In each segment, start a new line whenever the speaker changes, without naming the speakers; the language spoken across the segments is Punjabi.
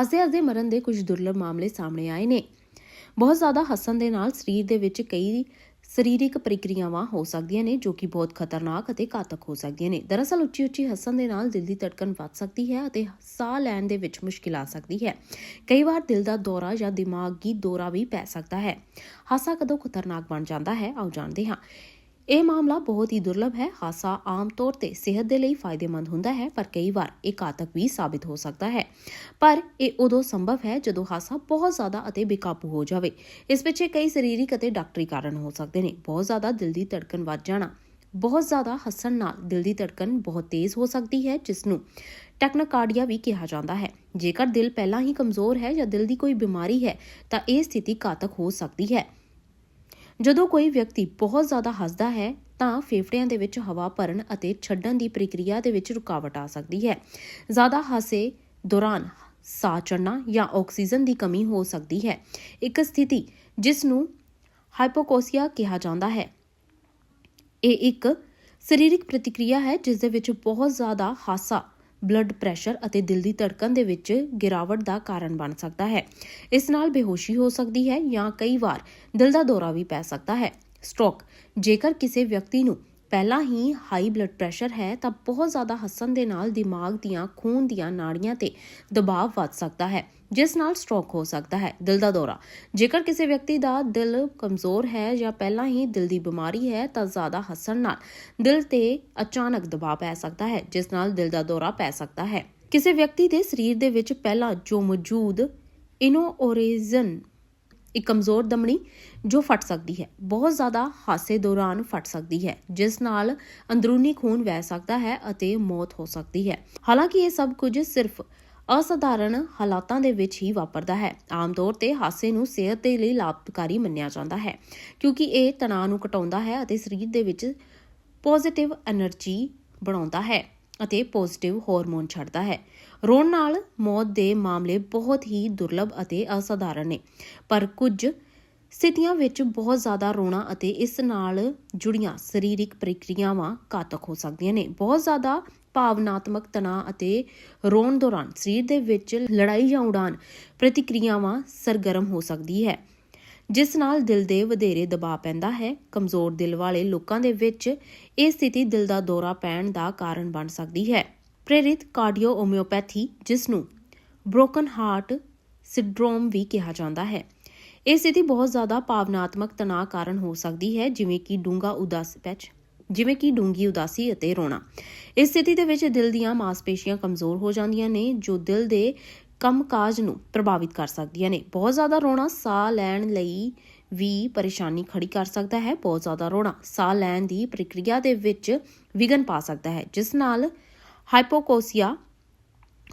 ਹੱਸਦੇ ਹੱਸਦੇ ਮਰਨ ਦੇ ਕੁਝ ਦੁਰਲਭ ਮਾਮਲੇ ਸਾਹਮਣੇ ਆਏ ਨੇ। ਬਹੁਤ ਜ਼ਿਆਦਾ ਹੱਸਣ ਦੇ ਨਾਲ ਸਰੀਰ ਦੇ ਵਿੱਚ ਕਈ ਸਰੀਰਕ ਪ੍ਰਕਿਰਿਆਵਾਂ ਹੋ ਸਕਦੀਆਂ ਨੇ, ਜੋ ਕਿ ਬਹੁਤ ਖਤਰਨਾਕ ਅਤੇ ਘਾਤਕ ਹੋ ਸਕਦੀਆਂ ਨੇ। ਦਰਅਸਲ ਉੱਚੀ ਉੱਚੀ ਹੱਸਣ ਦੇ ਨਾਲ ਦਿਲ ਦੀ ਧੜਕਣ ਵੱਧ ਸਕਦੀ ਹੈ ਅਤੇ ਸਾਹ ਲੈਣ ਦੇ ਵਿੱਚ ਮੁਸ਼ਕਿਲ ਆ ਸਕਦੀ ਹੈ। ਕਈ ਵਾਰ ਦਿਲ ਦਾ ਦੌਰਾ ਜਾਂ ਦਿਮਾਗੀ ਦੌਰਾ ਵੀ ਪੈ ਸਕਦਾ ਹੈ। ਹਾਸਾ ਕਦੋਂ ਖਤਰਨਾਕ ਬਣ ਜਾਂਦਾ ਹੈ, ਆਓ ਜਾਣਦੇ ਹਾਂ। ਇਹ ਮਾਮਲਾ ਬਹੁਤ ਹੀ ਦੁਰਲਭ ਹੈ। ਹਾਸਾ ਆਮ ਤੌਰ ਤੇ ਸਿਹਤ ਦੇ ਲਈ ਫਾਇਦੇਮੰਦ ਹੁੰਦਾ ਹੈ, ਪਰ ਕਈ ਵਾਰ ਇਹ ਘਾਤਕ ਵੀ ਸਾਬਿਤ ਹੋ ਸਕਦਾ ਹੈ। ਪਰ ਇਹ ਉਦੋਂ ਸੰਭਵ ਹੈ ਜਦੋਂ ਹਾਸਾ ਬਹੁਤ ਜ਼ਿਆਦਾ ਅਤੇ ਬੇਕਾਬੂ ਹੋ ਜਾਵੇ। ਇਸ ਪਿੱਛੇ ਕਈ ਸਰੀਰਕ ਅਤੇ ਡਾਕਟਰੀ ਕਾਰਨ ਹੋ ਸਕਦੇ ਨੇ। ਬਹੁਤ ਜ਼ਿਆਦਾ ਦਿਲ ਦੀ ਧੜਕਣ ਵੱਧ ਜਾਣਾ। ਬਹੁਤ ਜ਼ਿਆਦਾ ਹੱਸਣ ਨਾਲ ਦਿਲ ਦੀ ਧੜਕਣ ਬਹੁਤ ਤੇਜ਼ ਹੋ ਸਕਦੀ ਹੈ ਜਿਸ ਨੂੰ ਟੈਕਨੋਕਾਰਡੀਆ ਵੀ ਕਿਹਾ ਜਾਂਦਾ ਹੈ। ਜੇਕਰ ਦਿਲ ਪਹਿਲਾਂ ਹੀ ਕਮਜ਼ੋਰ ਹੈ ਜਾਂ ਦਿਲ ਦੀ ਕੋਈ ਬਿਮਾਰੀ ਹੈ, ਤਾਂ ਇਹ ਸਥਿਤੀ ਘਾਤਕ ਹੋ ਸਕਦੀ ਹੈ। ਜਦੋਂ ਕੋਈ ਵਿਅਕਤੀ ਬਹੁਤ ਜ਼ਿਆਦਾ ਹੱਸਦਾ ਹੈ, ਤਾਂ ਫੇਫੜਿਆਂ ਦੇ ਵਿੱਚ ਹਵਾ ਭਰਨ ਅਤੇ ਛੱਡਣ ਦੀ ਪ੍ਰਕਿਰਿਆ ਦੇ ਵਿੱਚ ਰੁਕਾਵਟ ਆ ਸਕਦੀ ਹੈ। ਜ਼ਿਆਦਾ ਹਾਸੇ ਦੌਰਾਨ ਸਾਹ ਚੜਨਾ ਜਾਂ ਆਕਸੀਜਨ ਦੀ ਕਮੀ ਹੋ ਸਕਦੀ ਹੈ। ਇੱਕ ਸਥਿਤੀ ਜਿਸ ਨੂੰ ਹਾਈਪੋਕੋਸੀਆ ਕਿਹਾ ਜਾਂਦਾ ਹੈ। ਇਹ ਇੱਕ ਸਰੀਰਕ ਪ੍ਰਤੀਕਿਰਿਆ ਹੈ, ਜਿਸ ਦੇ ਵਿੱਚ ਬਹੁਤ ਜ਼ਿਆਦਾ ਹਾਸਾ ਬਲੱਡ ਪ੍ਰੈਸ਼ਰ ਅਤੇ ਦਿਲ ਦੀ ਧੜਕਣ ਦੇ ਵਿੱਚ ਗਿਰਾਵਟ ਦਾ ਕਾਰਨ ਬਣ ਸਕਦਾ ਹੈ। ਇਸ ਨਾਲ ਬੇਹੋਸ਼ੀ ਹੋ ਸਕਦੀ ਹੈ ਜਾਂ ਕਈ ਵਾਰ ਦਿਲ ਦਾ ਦੌਰਾ ਵੀ ਪੈ ਸਕਦਾ ਹੈ। ਸਟ੍ਰੋਕ, ਜੇਕਰ ਕਿਸੇ ਵਿਅਕਤੀ ਨੂੰ ਪਹਿਲਾਂ ਹੀ ਹਾਈ ਬਲੱਡ ਪ੍ਰੈਸ਼ਰ ਹੈ, ਤਾਂ ਬਹੁਤ ਜ਼ਿਆਦਾ ਹੱਸਣ ਦੇ ਨਾਲ ਦਿਮਾਗ ਦੀਆਂ, ਖੂਨ ਦੀਆਂ ਨਾੜੀਆਂ ਤੇ ਦਬਾਅ ਵੱਧ ਸਕਦਾ ਹੈ, ਜਿਸ ਨਾਲ ਸਟ੍ਰੋਕ ਹੋ ਸਕਦਾ ਹੈ, ਦਿਲ ਦਾ ਦੌਰਾ। ਜੇਕਰ ਕਿਸੇ ਵਿਅਕਤੀ ਦਾ ਦਿਲ ਕਮਜ਼ੋਰ ਹੈ ਜਾਂ ਪਹਿਲਾਂ ਹੀ ਦਿਲ ਦੀ ਬਿਮਾਰੀ ਹੈ, ਤਾਂ ਜ਼ਿਆਦਾ ਹੱਸਣ ਨਾਲ ਦਿਲ ਤੇ ਅਚਾਨਕ ਦਬਾਅ ਪੈ ਸਕਦਾ ਹੈ, ਜਿਸ ਨਾਲ ਦਿਲ ਦਾ ਦੌਰਾ ਪੈ ਸਕਦਾ ਹੈ। ਕਿਸੇ ਵਿਅਕਤੀ ਦੇ ਸਰੀਰ ਦੇ ਵਿੱਚ ਪਹਿਲਾਂ ਜੋ ਮੌਜੂਦ ਇਨੋਓਰੇਜ਼ਨ ਇੱਕ ਕਮਜ਼ੋਰ ਦਮਣੀ ਜੋ ਫਟ ਸਕਦੀ ਹੈ। ਬਹੁਤ ਜ਼ਿਆਦਾ ਹਾਸੇ ਦੌਰਾਨ ਫਟ ਸਕਦੀ ਹੈ, ਜਿਸ ਨਾਲ ਅੰਦਰੂਨੀ ਖੂਨ ਵਹਿ ਸਕਦਾ ਹੈ ਅਤੇ ਮੌਤ ਹੋ ਸਕਦੀ ਹੈ। ਹਾਲਾਂਕਿ ਇਹ ਸਭ ਕੁਝ ਸਿਰਫ ਅਸਧਾਰਨ ਹਾਲਾਤਾਂ ਦੇ ਵਿੱਚ ਹੀ ਵਾਪਰਦਾ ਹੈ। ਆਮ ਤੌਰ ਤੇ ਹਾਸੇ ਨੂੰ ਸਿਹਤ ਦੇ ਲਈ ਲਾਭਕਾਰੀ ਮੰਨਿਆ ਜਾਂਦਾ ਹੈ, ਕਿਉਂਕਿ ਇਹ ਤਣਾਅ ਨੂੰ ਘਟਾਉਂਦਾ ਹੈ ਅਤੇ ਸਰੀਰ ਦੇ ਵਿੱਚ ਪੋਜ਼ਿਟਿਵ એનર્ਜੀ ਬਣਾਉਂਦਾ ਹੈ। ਅਤੇ ਪੋਜ਼ਿਟਿਵ ਹਾਰਮੋਨ ਛੱਡਦਾ ਹੈ। ਰੋਣ ਨਾਲ ਮੌਤ ਦੇ ਮਾਮਲੇ ਬਹੁਤ ਹੀ ਦੁਰਲਭ ਅਤੇ ਅਸਾਧਾਰਨ ਨੇ। ਪਰ ਕੁਝ ਸਥਿਤੀਆਂ ਵਿੱਚ ਬਹੁਤ ਜ਼ਿਆਦਾ ਰੋਣਾ ਅਤੇ ਇਸ ਨਾਲ ਜੁੜੀਆਂ ਸਰੀਰਕ ਪ੍ਰਕਿਰਿਆਵਾਂ ਘਾਤਕ ਹੋ ਸਕਦੀਆਂ ਨੇ। ਬਹੁਤ ਜ਼ਿਆਦਾ ਭਾਵਨਾਤਮਕ ਤਣਾਅ ਅਤੇ ਰੋਣ ਦੌਰਾਨ ਸਰੀਰ ਦੇ ਵਿੱਚ ਲੜਾਈ ਜਾਂ ਉਡਾਨ ਪ੍ਰਤੀਕਿਰਿਆਵਾਂ ਸਰਗਰਮ ਹੋ ਸਕਦੀ ਹੈ। ਜਿਸ ਨਾਲ ਦਿਲ ਦੇ ਵਧੇਰੇ ਦਬਾਅ ਪੈਂਦਾ ਹੈ। ਕਮਜ਼ੋਰ ਦਿਲ ਵਾਲੇ ਲੋਕਾਂ ਦੇ ਵਿੱਚ ਇਹ ਸਥਿਤੀ ਦਿਲ ਦਾ ਦੌਰਾ ਪੈਣ ਦਾ ਕਾਰਨ ਬਣ ਸਕਦੀ ਹੈ। ਪ੍ਰੇਰਿਤ ਕਾਰਡੀਓ ਹੋਮਿਓਪੈਥੀ ਜਿਸ ਨੂੰ ਬ੍ਰੋਕਨ ਹਾਰਟ ਸਿੰਡਰੋਮ ਵੀ ਕਿਹਾ ਜਾਂਦਾ ਹੈ। ਇਹ ਸਥਿਤੀ ਬਹੁਤ ਜ਼ਿਆਦਾ ਭਾਵਨਾਤਮਕ ਤਣਾਅ ਕਾਰਨ ਹੋ ਸਕਦੀ ਹੈ, ਜਿਵੇਂ ਕਿ ਡੂੰਗਾ ਉਦਾਸੀ ਪੈਚ, ਜਿਵੇਂ ਕਿ ਡੂੰਗੀ ਉਦਾਸੀ ਅਤੇ ਰੋਣਾ। ਇਸ ਸਥਿਤੀ ਦੇ ਵਿੱਚ ਦਿਲ ਦੀਆਂ ਮਾਸਪੇਸ਼ੀਆਂ ਕਮਜ਼ੋਰ ਹੋ ਜਾਂਦੀਆਂ ਨੇ, ਜੋ ਦਿਲ ਦੇ ਕੰਮਕਾਜ ਨੂੰ ਪ੍ਰਭਾਵਿਤ ਕਰ ਸਕਦੀਆਂ ਨੇ। ਬਹੁਤ ਜ਼ਿਆਦਾ ਰੋਣਾ ਸਾਹ ਲੈਣ ਲਈ ਵੀ ਪਰੇਸ਼ਾਨੀ ਖੜੀ ਕਰ ਸਕਦਾ ਹੈ। ਬਹੁਤ ਜ਼ਿਆਦਾ ਰੋਣਾ ਸਾਹ ਲੈਣ ਦੀ ਪ੍ਰਕਿਰਿਆ ਦੇ ਵਿੱਚ ਵਿਘਨ ਪਾ ਸਕਦਾ ਹੈ, ਜਿਸ ਨਾਲ ਹਾਈਪੋਕੋਸੀਆ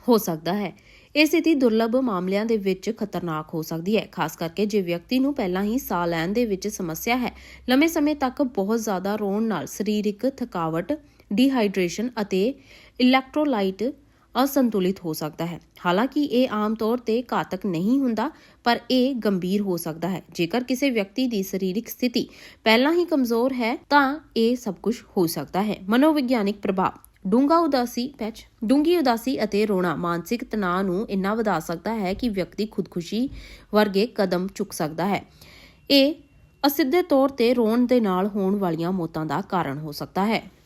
ਹੋ ਸਕਦਾ ਹੈ। ਇਹ ਸਥਿਤੀ ਦੁਰਲਭ ਮਾਮਲਿਆਂ ਦੇ ਵਿੱਚ ਖਤਰਨਾਕ ਹੋ ਸਕਦੀ ਹੈ, ਖਾਸ ਕਰਕੇ ਜੇ ਵਿਅਕਤੀ ਨੂੰ ਪਹਿਲਾਂ ਹੀ ਸਾਹ ਲੈਣ ਦੇ ਵਿੱਚ ਸਮੱਸਿਆ ਹੈ। ਲੰਮੇ ਸਮੇਂ ਤੱਕ ਬਹੁਤ ਜ਼ਿਆਦਾ ਰੋਣ ਨਾਲ ਸਰੀਰਕ ਥਕਾਵਟ, ਡੀਹਾਈਡਰੇਸ਼ਨ ਅਤੇ ਇਲੈਕਟ੍ਰੋਲਾਈਟ ਅਸੰਤੁਲਿਤ ਹੋ ਸਕਦਾ ਹੈ। ਹਾਲਾਂਕਿ ਇਹ ਆਮ ਤੌਰ ਤੇ ਘਾਤਕ ਨਹੀਂ ਹੁੰਦਾ, ਪਰ ਇਹ ਗੰਭੀਰ ਹੋ ਸਕਦਾ ਹੈ। ਜੇਕਰ ਕਿਸੇ ਵਿਅਕਤੀ ਦੀ ਸਰੀਰਕ ਸਥਿਤੀ ਪਹਿਲਾਂ ਹੀ ਕਮਜ਼ੋਰ ਹੈ, ਤਾਂ ਇਹ ਸਭ ਕੁਝ ਹੋ ਸਕਦਾ ਹੈ। ਮਨੋਵਿਗਿਆਨਿਕ ਪ੍ਰਭਾਵ। ਡੂੰਗਾ ਉਦਾਸੀ, ਪੈਚ ਡੂੰਗੀ ਉਦਾਸੀ ਅਤੇ ਰੋਣਾ ਮਾਨਸਿਕ ਤਣਾਅ ਨੂੰ ਇੰਨਾ ਵਧਾ ਸਕਦਾ ਹੈ ਕਿ ਵਿਅਕਤੀ ਖੁਦਕੁਸ਼ੀ ਵਰਗੇ ਕਦਮ ਚੁੱਕ ਸਕਦਾ ਹੈ। ਇਹ ਅਸਿੱਧੇ ਤੌਰ ਤੇ ਰੋਣ ਦੇ ਨਾਲ ਹੋਣ ਵਾਲੀਆਂ ਮੌਤਾਂ ਦਾ ਕਾਰਨ ਹੋ ਸਕਦਾ ਹੈ।